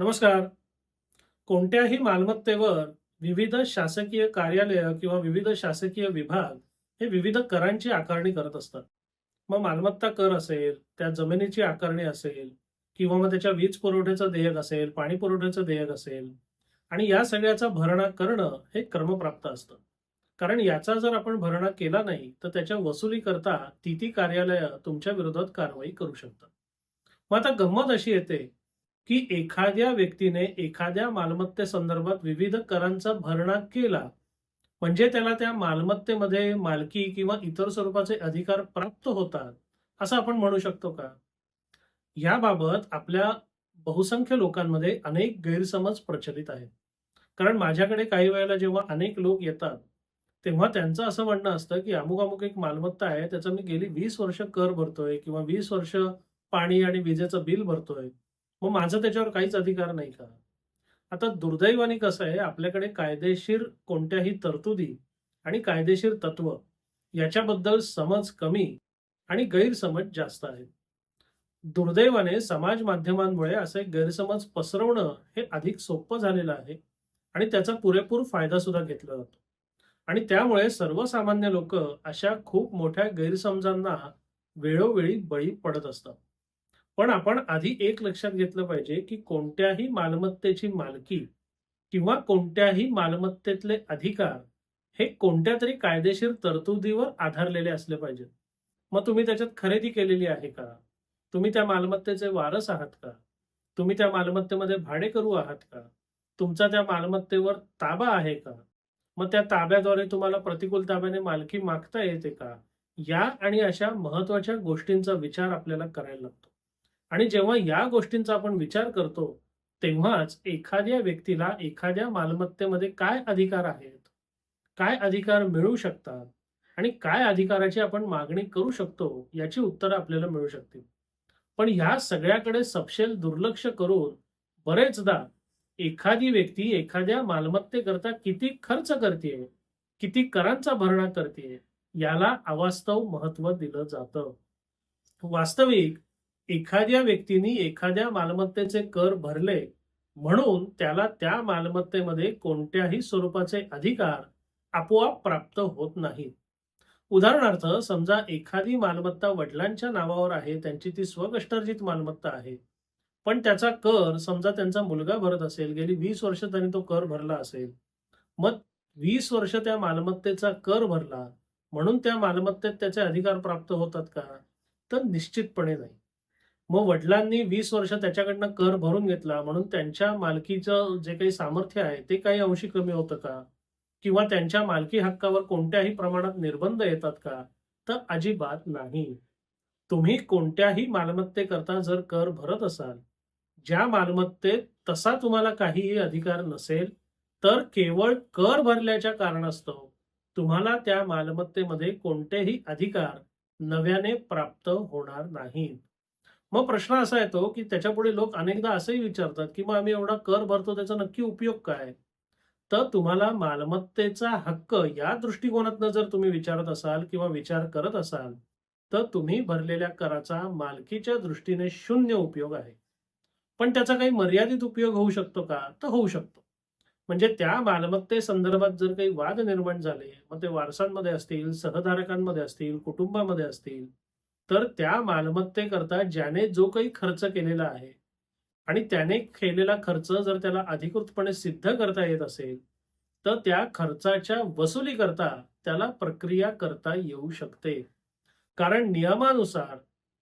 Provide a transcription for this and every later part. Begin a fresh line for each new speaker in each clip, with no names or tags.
नमस्कार. कोणत्याही मालमत्तेवर विविध शासकीय कार्यालय किंवा विविध शासकीय विभाग हे विविध करांची आकारणी करत असतात. मग मालमत्ता कर असेल त्या जमिनीची आकारणी असेल किंवा मग त्याच्या वीज पुरवठ्याचं देयक असेल पाणी पुरवठ्याचं देयक असेल आणि या सगळ्याचा भरणा करणं हे क्रमप्राप्त असतं. कारण याचा जर आपण भरणा केला नाही तर त्याच्या वसुलीकरता ती ती कार्यालय तुमच्या विरोधात कारवाई करू शकतात. मग आता गंमत अशी येते की एखाद्या व्यक्तीने एखाद्या मालमत्तेसंदर्भात विविध करांचा भरणा केला म्हणजे त्याला त्या मालमत्तेमध्ये मालकी किंवा इतर स्वरूपाचे अधिकार प्राप्त होतात असं आपण म्हणू शकतो का? याबाबत आपल्या बहुसंख्य लोकांमध्ये अनेक गैरसमज प्रचलित आहेत. कारण माझ्याकडे काही वेळेला जेव्हा अनेक लोक येतात तेव्हा त्यांचं असं म्हणणं असतं की अमुक अमुक एक मालमत्ता आहे त्याचा मी गेली वीस वर्ष कर भरतोय किंवा वीस वर्ष पाणी आणि विजेचं बिल भरतोय. मग माझं त्याच्यावर काहीच अधिकार नाही का? आता दुर्दैवाने कसं आहे आपल्याकडे कायदेशीर कोणत्याही तरतुदी आणि कायदेशीर तत्व याच्याबद्दल समज कमी आणि गैरसमज जास्त आहेत. दुर्दैवाने समाज माध्यमांमुळे असे गैरसमज पसरवणं हे अधिक सोपं झालेलं आहे आणि त्याचा पुरेपूर फायदा सुद्धा घेतला जातो. आणि त्यामुळे सर्वसामान्य लोक अशा खूप मोठ्या गैरसमजांना वेळोवेळी बळी पडत असतात. पण आपण आधी एक लक्षात घेतलं पाहिजे की कोणत्याही मालमत्तेची मालकी किंवा कोणत्याही मालमत्तेतले अधिकार हे कोणत्या तरी कायदेशीर तरतुदीवर आधारलेले असले पाहिजेत. मग तुम्ही त्याच्यात खरेदी केलेली आहे का? तुम्ही त्या मालमत्तेचे वारस आहात का? तुम्ही त्या मालमत्तेमध्ये भाडे करू आहात का? तुमचा त्या मालमत्तेवर ताबा आहे का? मग त्या ताब्याद्वारे तुम्हाला प्रतिकूल ताब्याने मालकी मागता येते का? या आणि अशा महत्त्वाच्या गोष्टींचा विचार आपल्याला करायला लागतो. आणि जेव्हा या गोष्टींचा आपण विचार करतो तेव्हाच एखाद्या व्यक्तीला एखाद्या मालमत्तेमध्ये काय अधिकार आहेत? काय अधिकार मिळू शकतात? आणि काय अधिकाराची आपण मागणी करू शकतो याची उत्तरं आपल्याला मिळू शकतील. पण ह्या सगळ्याकडे सपशेल दुर्लक्ष करून बरेचदा एखादी व्यक्ती एखाद्या मालमत्तेकरता किती खर्च करते किती करांचा भरणा करते याला अवास्तव महत्त्व दिलं जातं. वास्तविक एखाद्या व्यक्तीने एखाद्या मालमत्तेचे कर भरले म्हणून त्याला त्या मालमत्तेमध्ये कोणत्याही स्वरूपाचे अधिकार आपोआप प्राप्त होत नाहीत. उदाहरणार्थ समजा एखादी मालमत्ता वडिलांच्या नावावर आहे त्यांची ती स्वकष्टार्जित मालमत्ता आहे. पण त्याचा कर समजा त्यांचा मुलगा भरत असेल गेली वीस वर्ष त्यांनी तो कर भरला असेल. मग वीस वर्ष त्या मालमत्तेचा कर भरला म्हणून त्या मालमत्तेत त्याचे अधिकार प्राप्त होतात का? तर निश्चितपणे नाही. मग वडिलांनी वीस वर्ष त्याच्याकडनं कर भरून घेतला म्हणून त्यांच्या मालकीचं जे काही सामर्थ्य आहे ते काही अंशी कमी होतं का? किंवा त्यांच्या मालकी हक्कावर कोणत्याही प्रमाणात निर्बंध येतात का? तर अजिबात नाही. तुम्ही कोणत्याही मालमत्तेकरता जर कर भरत असाल ज्या मालमत्तेत तसा तुम्हाला काहीही अधिकार नसेल तर केवळ कर भरल्याच्या कारणास्तव तुम्हाला त्या मालमत्तेमध्ये कोणतेही अधिकार नव्याने प्राप्त होणार नाहीत. मग प्रश्न असा येतो की त्याच्यापुढे लोक अनेकदा असंही विचारतात की मग आम्ही एवढा कर भरतो त्याचा नक्की उपयोग काय? तर तुम्हाला मालमत्तेचा हक्क या दृष्टिकोनातनं जर तुम्ही विचारत असाल किंवा विचार करत असाल तर तुम्ही भरलेल्या कराचा मालकीच्या दृष्टीने शून्य उपयोग आहे. पण त्याचा काही मर्यादित उपयोग होऊ शकतो का? तर होऊ शकतो. म्हणजे त्या मालमत्ते संदर्भात जर काही वाद निर्माण झाले मग ते वारसांमध्ये असतील सहधारकांमध्ये असतील कुटुंबामध्ये असतील तर त्या मालमत्तेकरता ज्याने जो काही खर्च केलेला आहे आणि त्याने केलेला खर्च जर त्याला अधिकृतपणे सिद्ध करता येत असेल तर त्या खर्चाच्या वसुलीकरता त्याला प्रक्रिया करता येऊ शकते. कारण नियमानुसार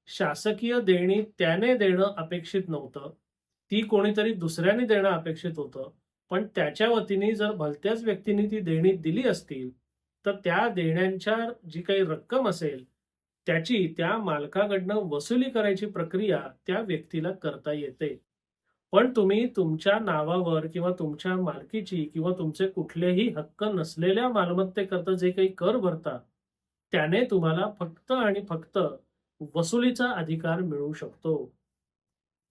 शासकीय देणी त्याने देणं अपेक्षित नव्हतं ती कोणीतरी दुसऱ्याने देणं अपेक्षित होतं. पण त्याच्या वतीने जर भलत्याच व्यक्तीने ती देणी दिली असतील तर त्या देण्यांच्या जी काही रक्कम असेल त्याची त्या मालकाकडनं वसुली करायची प्रक्रिया त्या व्यक्तीला करता येते. पण तुम्ही तुमच्या नावावर किंवा तुमच्या मालकीची किंवा तुमचे कुठलेही हक्क नसलेल्या मालमत्तेकरता जे काही कर भरता त्याने तुम्हाला फक्त आणि फक्त वसुलीचा अधिकार मिळू शकतो.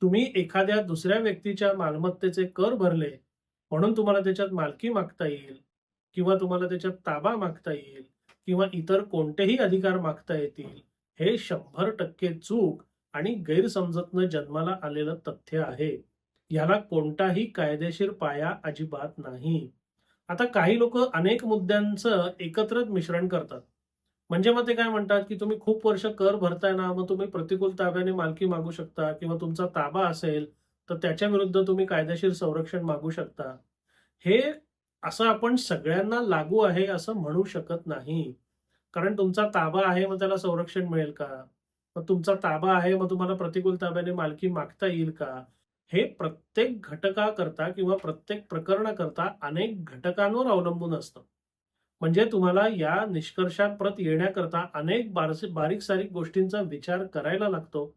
तुम्ही एखाद्या दुसऱ्या व्यक्तीच्या मालमत्तेचे कर भरले म्हणून तुम्हाला त्याच्यात मालकी मागता येईल किंवा तुम्हाला त्याच्यात ताबा मागता येईल किंवा इतर कोणतेही अधिकार मागता येतील हे शंभर टक्के चूक आणि गैरसमजतनं जन्माला आलेलं तथ्य आहे. याला कोणताही कायदेशीर पाया अजिबात नाही. आता काही लोक अनेक मुद्द्यांचं एकत्रच मिश्रण करतात. म्हणजे मग ते काय म्हणतात की तुम्ही खूप वर्ष कर भरताय ना मग तुम्ही प्रतिकूल ताब्याने मालकी मागू शकता किंवा तुमचा ताबा असेल तर त्याच्या विरुद्ध तुम्ही कायदेशीर संरक्षण मागू शकता. हे असं आपण सगळ्यांना लागू आहे असं म्हणू शकत नाही. कारण तुमचा ताबा आहे मग त्याला संरक्षण मिळेल का? मग तुमचा ताबा आहे मग तुम्हाला प्रतिकूल ताब्याने मालकी मागता येईल का? हे प्रत्येक घटकाकरता किंवा प्रत्येक प्रकरणाकरता अनेक घटकांवर अवलंबून असतं. म्हणजे तुम्हाला या निष्कर्षात परत येण्याकरता अनेक बारीक सारीक गोष्टींचा विचार करायला लागतो.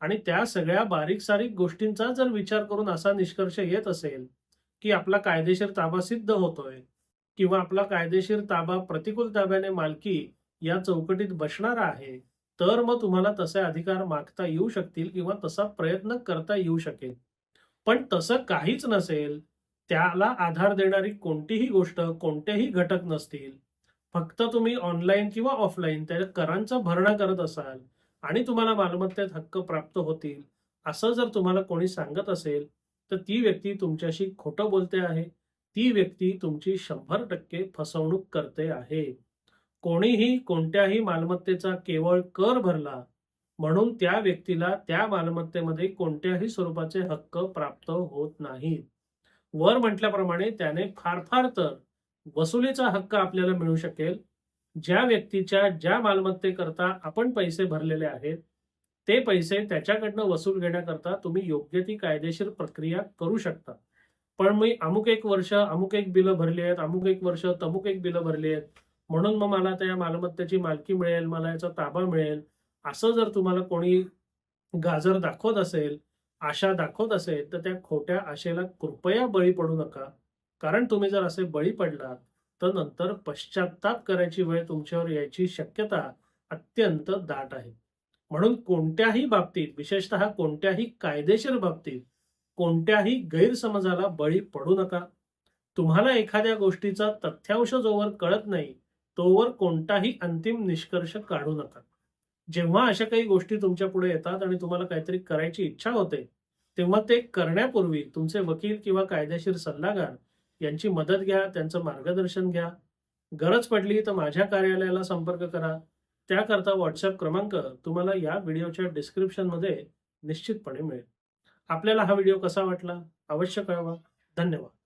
आणि त्या सगळ्या बारीक सारीक गोष्टींचा जर विचार करून असा निष्कर्ष येत असेल की आपला कायदेशीर ताबा सिद्ध होतोय किंवा आपला कायदेशीर ताबा प्रतिकूल ताब्याने मालकी या चौकटीत बसणार आहे तर मग तुम्हाला तसे अधिकार मागता येऊ शकतील किंवा तसा प्रयत्न करता येऊ शकेल. पण तसं काहीच नसेल त्याला आधार देणारी कोणतीही गोष्ट कोणतेही घटक नसतील. फक्त तुम्ही ऑनलाईन किंवा ऑफलाईन त्या करांचा भरणा करत असाल आणि तुम्हाला मालमत्तेत हक्क प्राप्त होतील असं जर तुम्हाला कोणी सांगत असेल तर ती व्यक्ती तुमच्याशी खोटं बोलते आहे. ती व्यक्ती तुमची शंभर टक्के फसवणूक करते आहे. कोणीही कोणत्याही मालमत्तेचा केवळ कर भरला म्हणून त्या व्यक्तीला त्या मालमत्तेमध्ये कोणत्याही स्वरूपाचे हक्क प्राप्त होत नाहीत वर म्हटल्याप्रमाणे त्याने फार फार तर वसुलीचा हक्क आपल्याला मिळू शकेल. ज्या व्यक्तीच्या ज्या मालमत्तेकरता आपण पैसे भरलेले आहेत ते पैसे त्याच्याकडनं वसूल घेण्याकरता तुम्ही योग्य ती कायदेशीर प्रक्रिया करू शकता. पण मी अमुक एक वर्ष अमुक एक बिलं भरली आहेत अमुक एक वर्ष तमुक एक बिलं भरली आहेत. म्हणून मग मला त्या मालमत्तेची मालकी मिळेल मला याचा ताबा मिळेल. असं जर तुम्हाला कोणी गाजर दाखवत असेल आशा दाखवत असेल तर त्या खोट्या आशेला कृपया बळी पडू नका. कारण तुम्ही जर असे बळी पडलात तर नंतर पश्चाताप करायची वेळ तुमच्यावर यायची शक्यता अत्यंत दाट आहे. म्हणून कोणत्याही बाबतीत विशेषतः कोणत्याही कायदेशीर बाबतीत कोणत्याही गैरसमजाला बळी पडू नका. तुम्हाला एखाद्या गोष्टीचा तथ्यांश जोवर कळत नाही तोवर कोणताही अंतिम निष्कर्ष काढू नका. जेव्हा अशा काही गोष्टी तुमच्यापुढे येतात आणि तुम्हाला काहीतरी करायची इच्छा होते तेव्हा ते करण्यापूर्वी तुमचे वकील किंवा कायदेशीर सल्लागार यांची मदत घ्या त्यांचं मार्गदर्शन घ्या. गरज पडली तर माझ्या कार्यालयाला संपर्क करा. त्याकरता व्हॉट्सअप क्रमांक तुम्हाला या व्हिडिओच्या डिस्क्रिप्शनमध्ये निश्चितपणे मिळेल. आपल्याला हा व्हिडिओ कसा वाटला? अवश्य कळवा. धन्यवाद.